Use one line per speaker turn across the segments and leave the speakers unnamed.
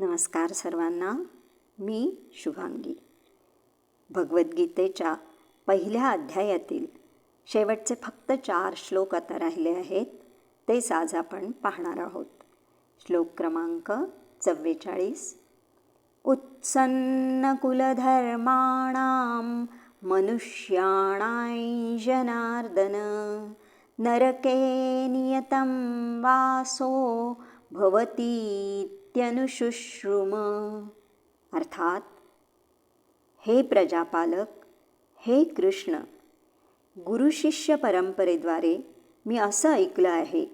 नमस्कार सर्वांना. मी शुभांगी. भगवद्गीतेच्या पहिल्या अध्यायातील शेवटचे फक्त चार श्लोक आता राहिले आहेत तेच आज आपण पाहणार आहोत. श्लोक क्रमांक चव्वेचाळीस. उत्सन्नकुलधर्माणां मनुष्याणां जनार्दन. नरके नियतं वासो नित्यनुशुश्रुम। अर्थात हे प्रजापालक हे कृष्ण गुरुशिष्य परंपरेद्वारे मी असं ऐकलं आहे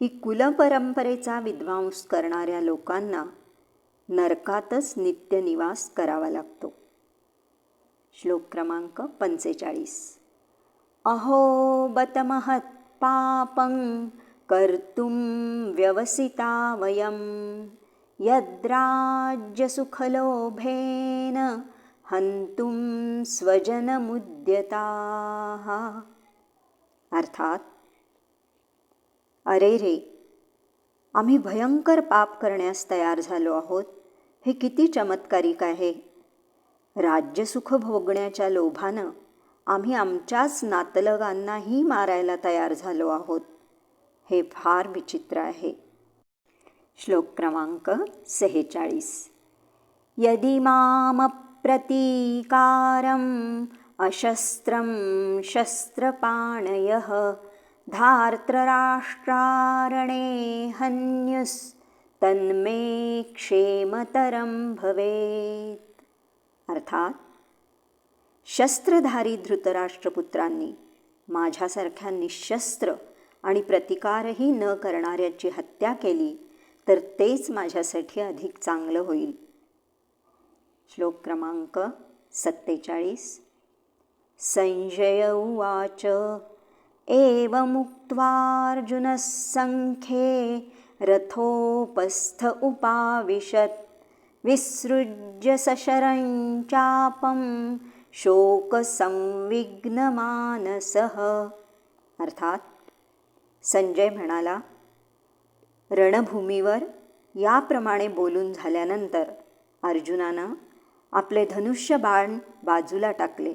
की कुलपरंपरेचा विद्वांस करणाऱ्या लोकांना नरकातच नित्यनिवास करावा लागतो. श्लोक क्रमांक पंचेचाळीस. अहो बतमहत् पापं कर्तुं व्यवसिता वयम्। यद्राज्यसुखलोभेन हन्तुं स्वजनमुद्यताः। अर्थात अरे रे आम्ही भयंकर पाप करण्यास तयार झालो आहोत. हे किती चमत्कारिक आहे. राज्यसुख भोगण्याच्या लोभानं आम्ही आमच्याच नातलगांनाही मारायला तयार झालो आहोत. हे फार विचित्र आहे. श्लोक क्रमांक सेहेचाळीस. यदि मामप्रतीकारम् अशस्त्रं शस्त्रपाणयः धार्तराष्ट्रारणे हन्युस्तन्मे क्षेमतरं भवेत्. अर्थात शस्त्रधारी धृतराष्ट्रपुत्रांनी माझ्यासारख्या निशस्त्र आणि प्रतिकारही न करणाऱ्याची हत्या केली तर तेच माझ्यासाठी अधिक चांगलं होईल. श्लोक क्रमांक सत्तेचाळीस. संजय उवाच एवमुक्त्वार्जुनः सङ्ख्ये रथोपस्थ उपाविशत्। विसृज्य सशरं चापं शोकसंविघ्नमानसः। अर्थात संजय म्हणाला रणभूमीवर याप्रमाणे बोलून झाल्यानंतर अर्जुनानं आपले धनुष्य बाण बाजूला टाकले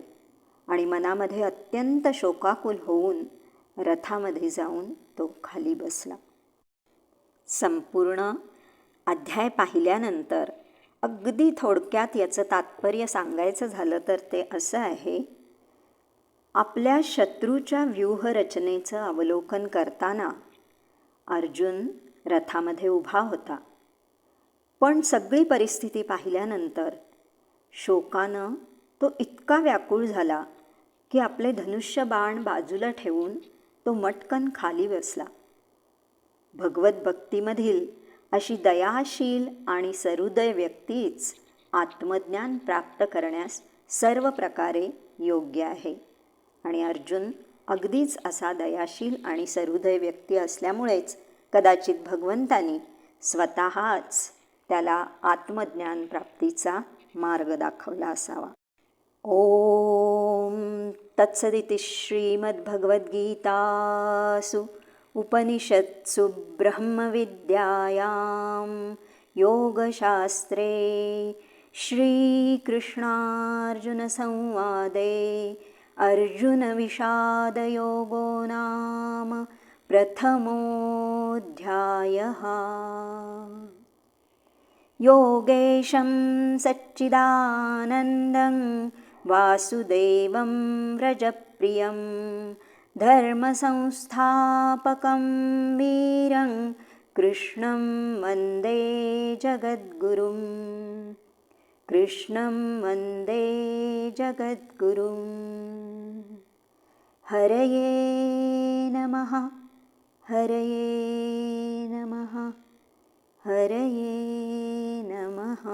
आणि मनामध्ये अत्यंत शोकाकुल होऊन रथामध्ये जाऊन तो खाली बसला. संपूर्ण अध्याय पाहिल्यानंतर अगदी थोडक्यात याचं तात्पर्य सांगायचं झालं तर ते असं आहे आपल्या शत्रूच्या व्यूहरचनेचं अवलोकन करताना अर्जुन रथामध्ये उभा होता. पण सगळी परिस्थिती पाहिल्यानंतर शोकानं तो इतका व्याकुळ झाला की आपले धनुष्य बाण बाजूला ठेवून तो मटकन खाली बसला. भगवत भक्तीमधील अशी दयाशील आणि सरुदय व्यक्तीच आत्मज्ञान प्राप्त करण्यास सर्व प्रकारे योग्य आहे. आणि अर्जुन अगदीच असा दयाशील आणि सरुदय व्यक्ती असल्यामुळेच कदाचित भगवंतानी स्वतःच त्याला आत्मज्ञान प्राप्तीचा मार्ग दाखवला असावा. ओम तत्सदिति श्रीमद्भगवद्गीतासु उपनिषत्सु ब्रह्मविद्यायां योगशास्त्रे श्रीकृष्णार्जुनसंवादे अर्जुनविषादयोगो नाम प्रथमोऽध्यायः। योगेशं सच्चिदानन्दं वासुदेवं व्रजप्रियं धर्मसंस्थापकं वीरं कृष्णं वन्दे जगद्गुरुं। कृष्णं वन्दे जगद्गुरुं। हरये नमः हरये नमः हरये नमः